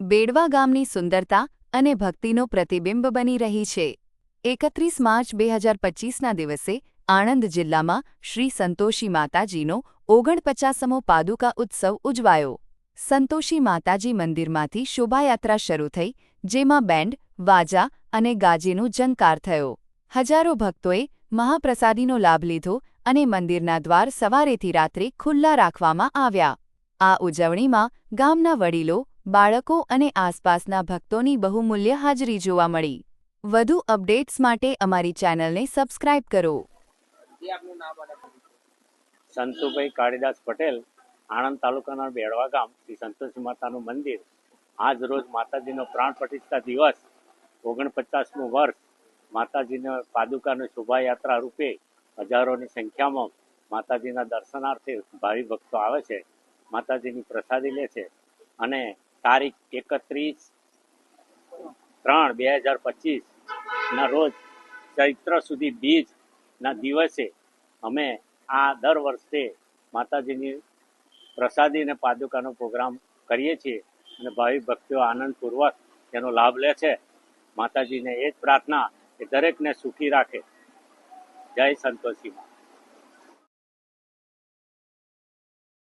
બેડવા ગામની સુંદરતા અને ભક્તિનો પ્રતિબિંબ બની રહી છે. એકત્રીસ માર્ચ બે હજાર પચીસના દિવસે આણંદ જિલ્લામાં શ્રી સંતોષી માતાજીનો ઓગણપચાસમો પાદુકા ઉત્સવ ઉજવાયો. સંતોષી માતાજી મંદિરમાંથી શોભાયાત્રા શરૂ થઈ, જેમાં બેન્ડ, વાજા અને ગાજીનો જંકાર થયો. હજારો ભક્તોએ મહાપ્રસાદીનો લાભ લીધો અને મંદિરના દ્વાર સવારેથી રાત્રે ખુલ્લા રાખવામાં આવ્યા. આ ઉજવણીમાં ગામના વડીલો બાળકો અને આસપાસના ભક્તોની બહુમૂલ્ય હાજરી જોવા મળી. વધુ અપડેટ્સ માટે અમારી ચેનલને સબસ્ક્રાઇબ કરો. સંતુભાઈ કાળીદાસ પટેલ, આણંદ તાલુકાના બેડવા ગામ, શ્રી સંતોષી માતાનું મંદિર. આજ રોજ માતાજીનો પ્રાણ પ્રતિષ્ઠા દિવસ, ઓગણપચાસમું વર્ષ. માતાજીના પાદુકાની શોભાયાત્રા રૂપે હજારોની સંખ્યામાં માતાજીના દર્શનાર્થે ભાવિ ભક્તો આવે છે. માતાજીની પ્રસાદી લે છે અને તારીખ એકત્રીસ ત્રણ બે હજાર પચીસ ના રોજ ચૈત્ર સુધી બીજના દિવસે અમે આ દર વર્ષે માતાજીની પ્રસાદી અને પાદુકાનો પ્રોગ્રામ કરીએ છીએ અને ભાવિ ભક્તિઓ આનંદપૂર્વક તેનો લાભ લે છે. માતાજીને એ જ પ્રાર્થના કે દરેકને સુખી રાખે. જય સંતોષી મા